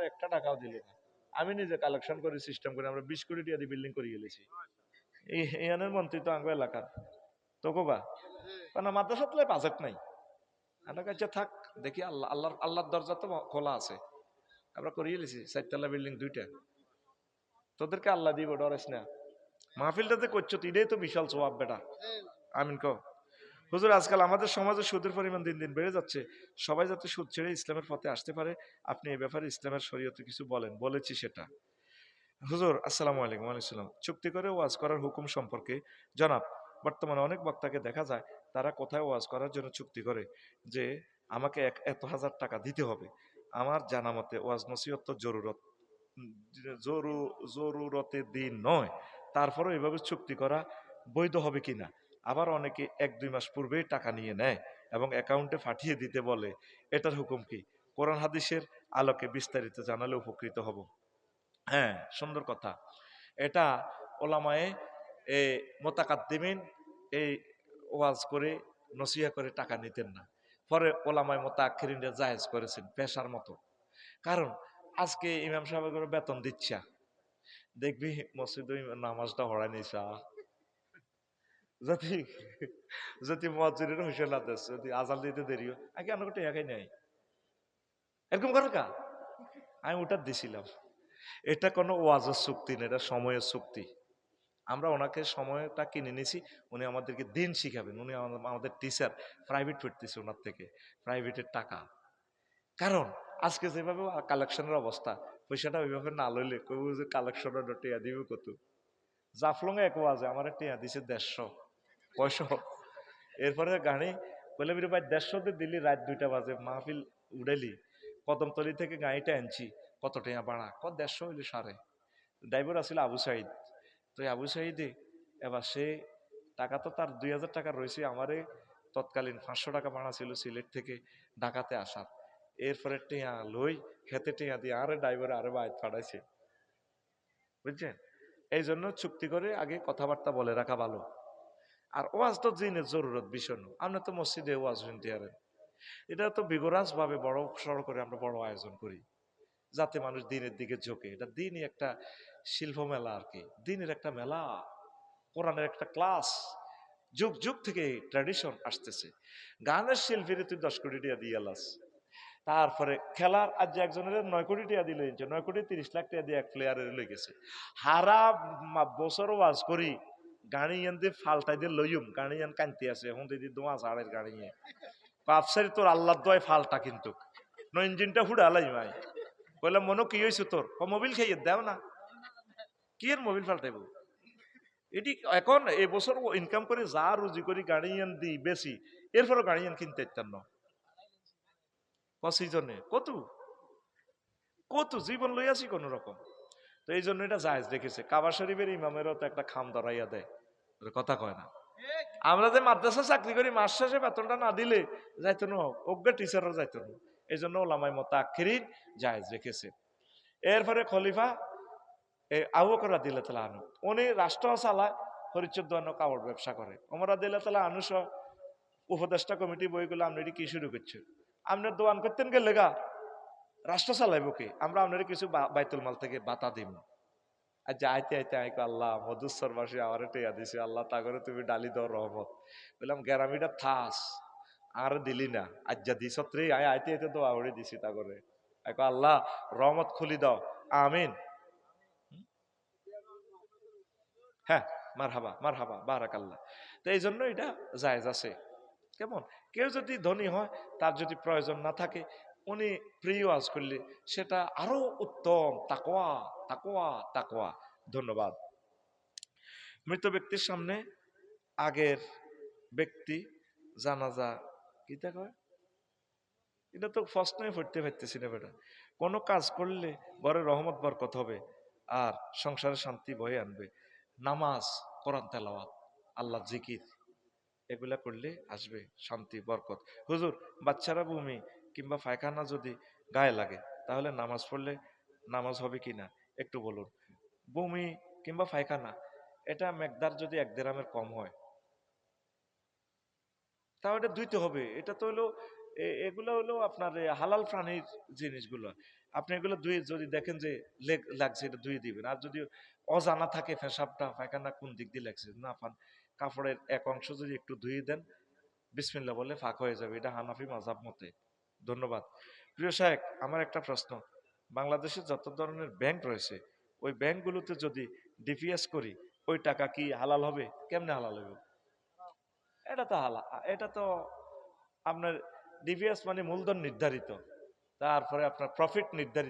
আমার একটা টাকাও দিল না। আমি নিজে কালেকশন করে সিস্টেম করে আমরা বিশ কোটি টাকা দিয়ে বিল্ডিং করে গেলেছি এই ইয়ানের মন্ত্রী তো আঙ্গ এলাকার। তো কোবা কারণ মাদ্রাসাত বাজেট নাই। আমার কাছে থাক, দেখি আল্লাহ, আল্লাহর আল্লাহর দরজা তো খোলা আছে। আমরা করিয়ে গেছি চারতলা বিল্ডিং দুইটা। তোদেরকে আল্লাহ দিব, ডরেস না। মাহফিলটাতে করছ তো এটাই তো বিশাল সোয়াব বেটা। আমিন কো হুজুর আজকাল আমাদের সমাজে সুদের পরিমাণ দিন দিন বেড়ে যাচ্ছে। সবাই যাতে সুদ ছেড়ে ইসলামের পথে আসতে পারে আপনি এই ব্যাপারে ইসলামের শরীয়তে কিছু বলেন বলেছি সেটা। হুজুর আসসালামু আলাইকুম আলাইসালাম চুক্তি করে ওয়াজ করার হুকুম সম্পর্কে জনাব বর্তমানে অনেক বক্তাকে দেখা যায় তারা কোথায় ওয়াজ করার জন্য চুক্তি করে যে আমাকে এক এত হাজার টাকা দিতে হবে। আমার জানা মতে ওয়াজ নসিহত তো জরুরত উম, জরু জরুরতের দিন নয় তারপরেও এভাবে চুক্তি করা বৈধ হবে কিনা? আবার অনেকে এক, দুই মাস পূর্বেই টাকা নিয়ে নেয় এবং অ্যাকাউন্টে পাঠিয়ে দিতে বলে। এটার হুকুম কি? কোরআন হাদিসের আলোকে বিস্তারিত জানালে উপকৃত হব। হ্যাঁ সুন্দর কথা। এটা ওলামায়ে, এ মোতাকাদ্দিমিন এই ওয়াজ করে নসিহা করে টাকা নিতেন না। পরে ওলামায় মোতাক্ষরিনরা জায়েজ করেছেন পেশার মতো। কারণ আজকে ইমাম সাহেবের বেতন দিচ্ছা। দেখবি মসজিদে নামাজটা হরাই নিছা যদি যদি মসজিদের হুসেন আদেশ যদি আজাল দিতে দেরি হয় আমার আমাকে টেকাই নাই। এরকম করে কা? আমি ওটা দিছিলাম। এটা কোনো ওয়াজের চুক্তি না, এটা সময়ের চুক্তি। আমরা ওনাকে সময়টা কিনে নিছি, উনি আমাদেরকে দিন শিখাবেন। উনি আমাদের- টিচার প্রাইভেট পড়তেছে ওনার থেকে প্রাইভেটের টাকা। কারণ আজকে যেভাবে কালেকশনের অবস্থা, পয়সাটা ওইভাবে না লইলে কইব যে কালেকশনের টিয়া দিবে কত? জাফলং এক ওয়াজে আমার টিয়া দিছে দেড়শো। পয়সা এরপরে গাড়ি বলে বিরে ভাই দেড়শোতে দিলি, রাত দুইটা বাজে, মাহফিল উড়াইলি। কদমতলি থেকে গাড়িটা আনছি, কত টাকা বাড়া কত দেড়শো হইলে সারে ড্রাইভার আছিল আবু সাইদ তো আবু সাইদে এবার সে টাকা তো তার দুই হাজার টাকা রয়েছে, আমারে তৎকালীন পাঁচশো টাকা ভাড়া ছিল সিলেট থেকে ঢাকাতে আসার। এরপরে টিয়া লই খেতে টিয়া দিয়ে আরে ড্রাইভার আরে বাইর পাঠাইছে বুঝছেন? এই জন্য চুক্তি করে আগে কথাবার্তা বলে রাখা ভালো। আর ওয়াজ তো দিনের জরুরত ভীষণ আমরা তো মসজিদে ওয়াজ শুনতে পারেন এটা তো ভাবে বড় সড় করে আমরা বড় আয়োজন করি, যাতে মানুষ দিনের দিকে ঝোঁকে। এটা দিনই একটা শিল্প মেলা আর কি। দিনের একটা মেলা, কোরআনের একটা ক্লাস, যুগ যুগ থেকে ট্র্যাডিশন আসতেছে। গানের শিল্পীর তুই দশ কোটি টাকা দিয়ে এলাস তারপরে খেলার আজ একজনের নয় কোটি টাকা দিলে, নয় কোটি তিরিশ লাখ টাকা দিয়ে এক প্লেয়ারের লই গেছে। হারা বছর ওয়াজ করি। গাড়ি এন দিয়ে ফাল্টাই দিয়ে লইম গাড়ি এন কানতে আছে এখন দিদি দোয়া ঝাড়ের গাড়ি নিয়ে পাপসারি তোর আল্লাহ দয় ফাল্টা কিন্তু। ন ইঞ্জিনটা হুড়ালাই মাই কইলাম, মনে, কি হয়েছে তোর? ও মোবিল খাইয়ে দেও না। কি এর মোবিল ফাল্টাইব এটি এখন এই বছর ইনকাম করে যা রুজি করি গাড়ি এন দিই বেশি, এরপরও গাড়ি এন কিনতে ইত্যান না। কসিজনে কত? কত? জীবন আছি কোন রকম। তো এই জন্য এটা জায়েজ রেখেছে। কাবা শরীফের ইমামেরও তো একটা খাম ধরাইয়া দেয়। কথা কয় না। আমরা যে মাদ্রাসা চাকরি করি, মাস শেষে বেতনটা না দিলে যাইতো না অজ্ঞ টিচারও যাইতো না এই জন্য ওলামাই মতো আখিরিন জায়েজ রেখেছে। এরপরে খলিফা এই আবুকরা দিলে তালা আনু উনি রাষ্ট্র চালায় হরিচোদ্দ কাপড় ব্যবসা করে ওমরা দিলে তালা আনুস উপদেষ্টা কমিটি বইগুলো আপনি কি শুরু করছে? আপনার দোয়ান করতেন গেলে গা রাষ্ট্র চালাইব কি আমরা আপনার কিছু বাইতুল মাল থেকে বাতা দিব আর যে আইতে আইক আল্লাহ মধুসর বাসী আমার টেয়া দিছে। আল্লাহ, তা করে তুমি ডালি দাও রহমত। বললাম গ্যারামিটা থাস, আর দিলি না। আজ যা দিস রে আয় আইতে আইতে দোয়া করে দিছি তা করে। এক আল্লাহ, রহমত খুলি দাও। আমিন। হ্যাঁ মার হাবা মার হাবা বারাক আল্লাহ তো এই জন্য এটা জায়েজ আছে। কেমন? কেউ যদি ধনী হয়, তার যদি প্রয়োজন না থাকে উনি ওয়াজ করলে, সেটা আরও উত্তম। তাকোয়া তাকোয়া তাকোয়া ধন্যবাদ। মৃত ব্যক্তির সামনে আগের ব্যক্তি, জানাজা কি কয়? এটা তো ফার্স্ট নয় পড়তে পারতেছি না বেটা। কোনো কাজ করলে ঘরে রহমত, বরকত হবে আর সংসারে শান্তি বয়ে আনবে। নামাজ, কোরআন, তেলাওয়াত, আল্লাহ জিকির, এগুলা করলে আসবে শান্তি, বরকত। হুজুর, বাচ্চারা ভূমি কিংবা পায়খানা যদি গায়ে লাগে, তাহলে নামাজ পড়লে নামাজ হবে কি না একটু বলুন। বমি কিংবা পায়খানা, এটা মেঘদার যদি এক দেরামের কম হয় তাহলে এটা দুইতে হবে। এটা তো হলো এগুলো হলো আপনার হালাল প্রাণীর জিনিসগুলো। আপনি এগুলো ধুয়ে যদি দেখেন যে লেগ, লাগছে, এটা ধুয়ে দিবেন। আর যদি অজানা থাকে পেশাবটা, পায়খানা কোন দিক দিয়ে লাগছে, না পান, কাপড়ের এক অংশ যদি একটু ধুয়ে দেন, বিসমিল্লা বলে ফাঁক হয়ে যাবে। এটা হানাফি মাজাব মতে। ধন্যবাদ। প্রিয় সাহেব আমার একটা প্রশ্ন। বাংলাদেশে যত ধরনের ব্যাংক রয়েছে, ওই ব্যাংকগুলোতে যদি ডিপিএস করি, ওই টাকা কি হালাল হবে? কেমনে হালাল হবে এটা তো হালা, এটা তো আপনার ডিপিএস মানে মূলধন নির্ধারিত। তারপরে আপনার প্রফিট নির্ধারিত।